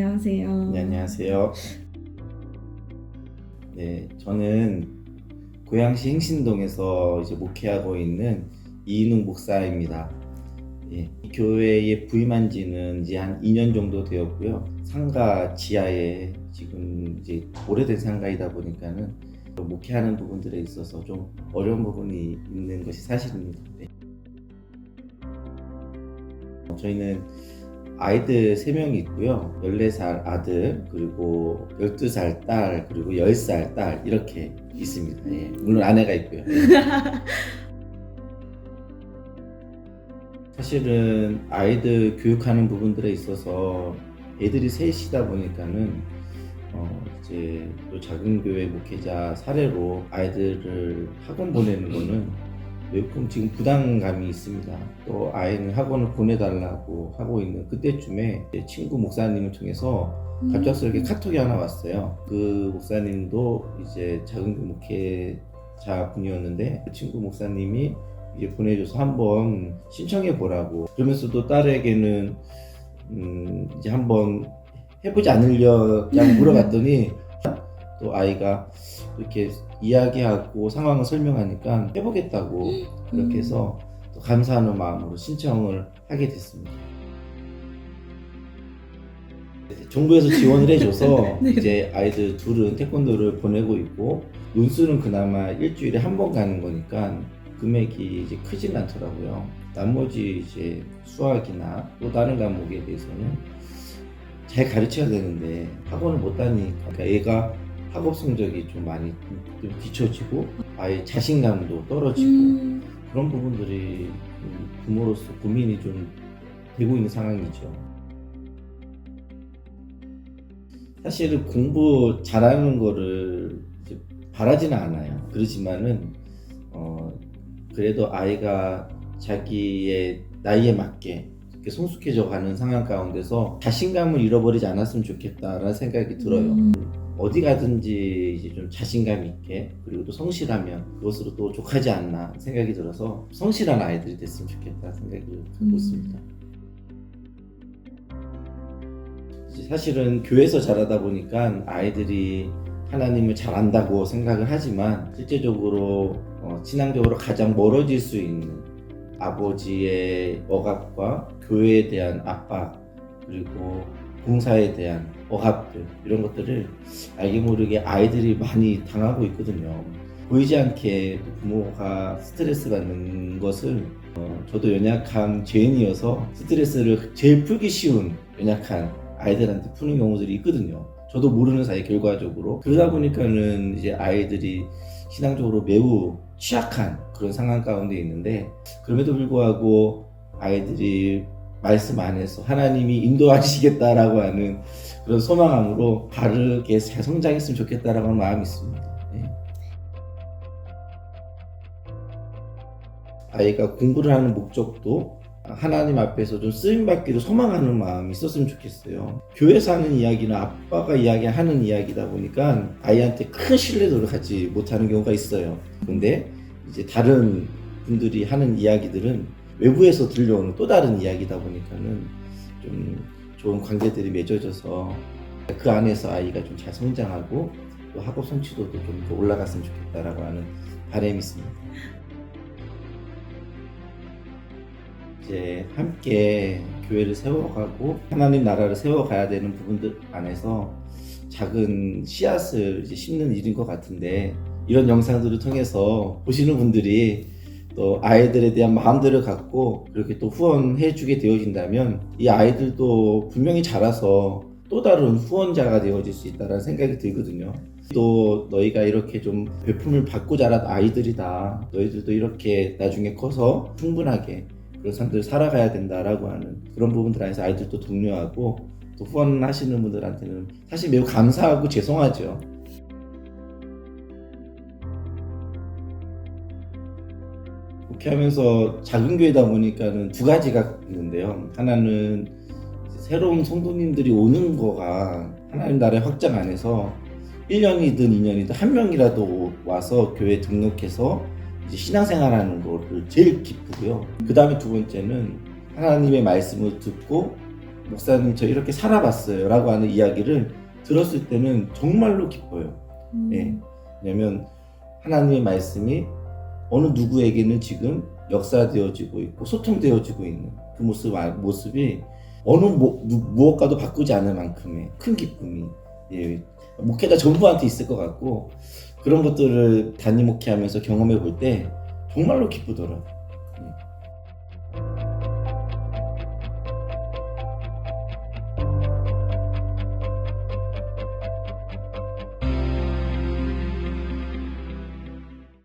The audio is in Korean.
안녕하세요. 네, 안녕하세요. 네, 저는 고양시 행신동에서 이제 목회하고 있는 이인웅 목사입니다. 예, 이 교회에 부임한 지는 이제 한 2년 정도 되었고요. 상가 지하에 지금 이제 오래된 상가이다 보니까는 목회하는 부분들에 있어서 좀 어려운 부분이 있는 것이 사실입니다. 네. 저희는 아이들 3명이 있고요. 14살 아들, 그리고 12살 딸, 그리고 10살 딸, 이렇게 있습니다. 예. 물론 아내가 있고요. 예. 사실은 아이들 교육하는 부분들에 있어서 애들이 셋이다 보니까는 어 이제 또 작은 교회 목회자 사례로 아이들을 학원 보내는 거는 조금 지금 부담감이 있습니다. 또 아이는 학원을 보내달라고 하고 있는 그때쯤에 제 친구 목사님을 통해서 음. 갑작스럽게 카톡이 하나 왔어요. 그 목사님도 이제 작은 목회자 분이었는데 그 친구 목사님이 이제 보내줘서 한번 신청해 보라고 그러면서도 딸에게는 음 이제 한번 해보지 않으려고 물어봤더니 또 아이가 이렇게 이야기하고 상황을 설명하니까 해보겠다고 그렇게 해서 또 감사하는 마음으로 신청을 하게 됐습니다. 정부에서 지원을 해줘서 네. 이제 아이들 둘은 태권도를 보내고 있고 논술은 그나마 일주일에 한 번 가는 거니까 금액이 이제 크진 않더라고요. 나머지 이제 수학이나 또 다른 과목에 대해서는 잘 가르쳐야 되는데 학원을 못 다니니까 그러니까 얘가 학업 성적이 좀 많이 좀 뒤처지고 아예 자신감도 떨어지고 음, 그런 부분들이 좀 부모로서 고민이 좀 되고 있는 상황이죠. 사실은 공부 잘하는 거를 바라지는 않아요. 그러지만은 어 그래도 아이가 자기의 나이에 맞게 이렇게 성숙해져 가는 상황 가운데서 자신감을 잃어버리지 않았으면 좋겠다라는 생각이 들어요. 음. 어디 가든지 이제 좀 자신감 있게 그리고 또 성실하면 그것으로 또 족하지 않나 생각이 들어서 성실한 아이들이 됐으면 좋겠다 생각을 갖고 음. 있습니다. 이제 사실은 교회에서 자라다 보니까 아이들이 하나님을 잘 안다고 생각을 하지만 실제적으로 어, 신앙적으로 가장 멀어질 수 있는 아버지의 억압과 교회에 대한 압박 그리고 봉사에 대한 억압들 이런 것들을 알게 모르게 아이들이 많이 당하고 있거든요. 보이지 않게 부모가 스트레스 받는 것을 어, 저도 연약한 죄인이어서 스트레스를 제일 풀기 쉬운 연약한 아이들한테 푸는 경우들이 있거든요. 저도 모르는 사이 결과적으로 그러다 보니까는 이제 아이들이 신앙적으로 매우 취약한 그런 상황 가운데 있는데 그럼에도 불구하고 아이들이 말씀 안에서 하나님이 인도하시겠다라고 하는 그런 소망함으로 바르게 잘 성장했으면 좋겠다라고 하는 마음이 있습니다. 예. 아이가 공부를 하는 목적도 하나님 앞에서 좀 쓰임받기를 소망하는 마음이 있었으면 좋겠어요. 교회에서 하는 이야기는 아빠가 이야기하는 이야기다 보니까 아이한테 큰 신뢰도를 갖지 못하는 경우가 있어요. 근데 이제 다른 분들이 하는 이야기들은 외부에서 들려오는 또 다른 이야기다 보니까는 좀 좋은 관계들이 맺어져서 그 안에서 아이가 좀 잘 성장하고 또 학업 성취도도 좀 더 올라갔으면 좋겠다라고 하는 바람이 있습니다. 이제 함께 교회를 세워가고 하나님 나라를 세워가야 되는 부분들 안에서 작은 씨앗을 심는 일인 것 같은데 이런 영상들을 통해서 보시는 분들이 또 아이들에 대한 마음들을 갖고 그렇게 또 후원해 주게 되어진다면 이 아이들도 분명히 자라서 또 다른 후원자가 되어질 수 있다는 생각이 들거든요. 또 너희가 이렇게 좀 배품을 받고 자란 아이들이다. 너희들도 이렇게 나중에 커서 충분하게 그런 삶들을 살아가야 된다라고 하는 그런 부분들 안에서 아이들도 독려하고 또 후원하시는 분들한테는 사실 매우 감사하고 죄송하죠. 그렇게 하면서 작은 교회다 보니까는 두 가지가 있는데요. 하나는 새로운 성도님들이 오는 거가 하나님 나라의 확장 안에서 1년이든 2년이든 한 명이라도 와서 교회 등록해서 이제 신앙생활하는 거를 제일 기쁘고요. 그 다음에 두 번째는 하나님의 말씀을 듣고 목사님 저 이렇게 살아봤어요 라고 하는 이야기를 들었을 때는 정말로 기뻐요. 음. 예. 왜냐면 하나님의 말씀이 어느 누구에게는 지금 역사되어지고 있고 소통되어지고 있는 그 모습, 모습이 어느 뭐, 누- 무엇과도 바꾸지 않을 만큼의 큰 기쁨이 예, 목회자 전부한테 있을 것 같고 그런 것들을 단임 목회하면서 경험해 볼 때 정말로 기쁘더라고요.